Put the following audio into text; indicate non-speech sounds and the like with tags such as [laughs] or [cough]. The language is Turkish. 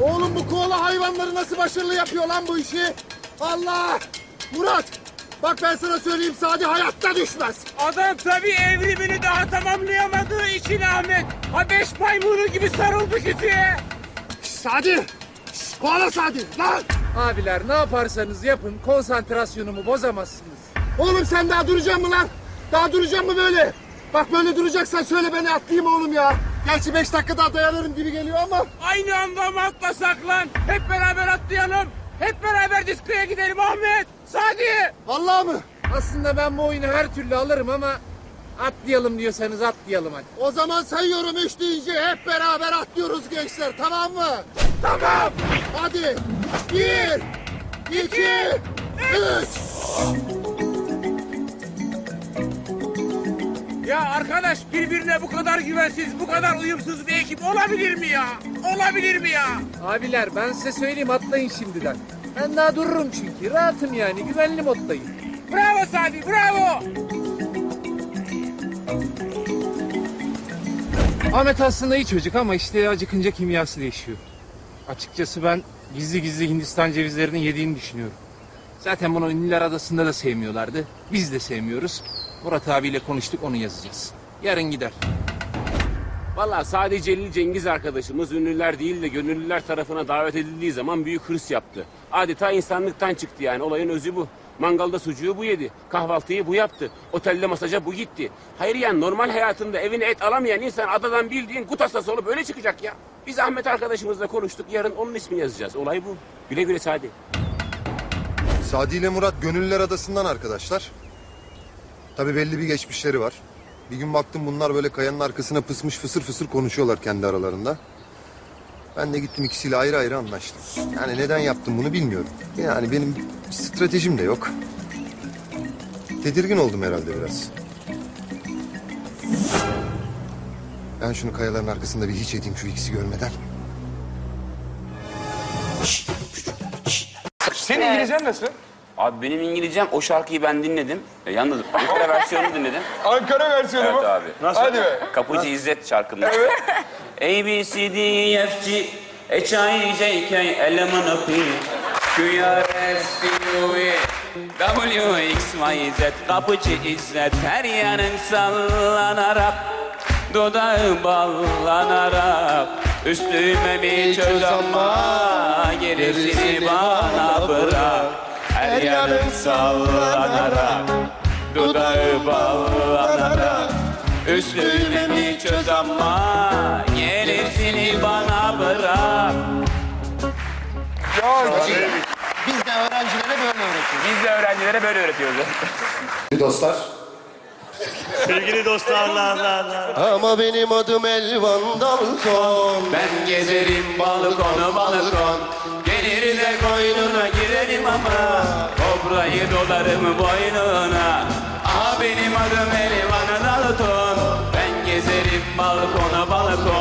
Oğlum bu koala hayvanları nasıl başarılı yapıyor lan bu işi? Allah! Murat! Bak ben sana söyleyeyim Sadi hayatta düşmez. Adam tabii evrimini daha tamamlayamadığı için Ahmet. Habeş maymunu gibi sarıldı kütüğe. Sadi! Şş, koala Sadi! Lan! Abiler ne yaparsanız yapın konsantrasyonumu bozamazsınız. Oğlum sen daha duracaksın mı lan? Daha duracaksın mı böyle? Bak böyle duracaksan söyle beni atlayayım oğlum ya. Gerçi beş dakika daha dayanırım gibi geliyor ama. Aynı anda mı atlasak lan? Hep beraber atlayalım. Hep beraber diskoya gidelim Ahmet. Sadi. Vallahi mı? Aslında ben bu oyunu her türlü alırım ama atlayalım diyorsanız atlayalım hadi. O zaman sayıyorum üç deyince hep beraber atlıyoruz gençler tamam mı? Tamam. Hadi. Bir, iki, üç. Ya arkadaş birbirine bu kadar güvensiz, bu kadar uyumsuz bir ekip olabilir mi ya? Olabilir mi ya? Abiler ben size söyleyeyim atlayın şimdiden. Ben daha dururum çünkü. Rahatım yani. Güvenli moddayım. Bravo Sadi, bravo. Ahmet aslında iyi çocuk ama işte acıkınca kimyası değişiyor. Açıkçası ben gizli gizli Hindistan cevizlerini yediğini düşünüyorum. Zaten bunu Ünlüler Adası'nda da sevmiyorlardı. Biz de sevmiyoruz. Murat abiyle konuştuk onu yazacağız. Yarın gider. Valla sadece Celil Cengiz arkadaşımız ünlüler değil de gönüllüler tarafına davet edildiği zaman büyük hırs yaptı. Adeta insanlıktan çıktı yani olayın özü bu. Mangalda sucuğu bu yedi. Kahvaltıyı bu yaptı. Otelde masaja bu gitti. Hayır yani normal hayatında evine et alamayan insan adadan bildiğin kut hastası olup öyle çıkacak ya. Biz Ahmet arkadaşımızla konuştuk. Yarın onun ismini yazacağız. Olay bu. Güle güle Sadi. Sadi ile Murat Gönüllüler Adası'ndan arkadaşlar. Tabii belli bir geçmişleri var. Bir gün baktım bunlar böyle kayanın arkasına pısmış fısır fısır konuşuyorlar kendi aralarında. Ben de gittim ikisiyle ayrı ayrı anlaştım. Yani neden yaptım bunu bilmiyorum. Yani benim bir stratejim de yok. Tedirgin oldum herhalde biraz. Ben şunu kayaların arkasında bir hiç edeyim şu ikisi görmeden. Senin İngilizcen nasıl? Abi benim İngilizcem o şarkıyı ben dinledim. E, yalnız Ankara versiyonunu dinledim. [laughs] Ankara versiyonu Evet mu? abi. Nasıl? Hadi be. Kapıcı İzzet şarkında. [laughs] A, B, C, D, F, G, H, I, J, K, L, M, N, P, Q, R, S, T, U, V, W, X, Y, Z. Kapıcı İzzet her yanın sallanarak Dudağı ballanarak Üstüme bir çöz ama Gerisini bana bırak Her yanın sallanarak Dudağı ballanarak Üstüme bir çöz ama Gerisini bana bırak Biz de öğrencilere böyle öğretiyoruz. Biz de öğrencilere böyle öğretiyoruz. Dostlar. Sevgili dostlarla Ama benim adım Elvan Dalton. Ben gezerim balkonu balkon Gelir de girerim ama. Kobrayı dolarım boynuna. Aha benim adım Elvan Dalton Ben gezerim balkona balkon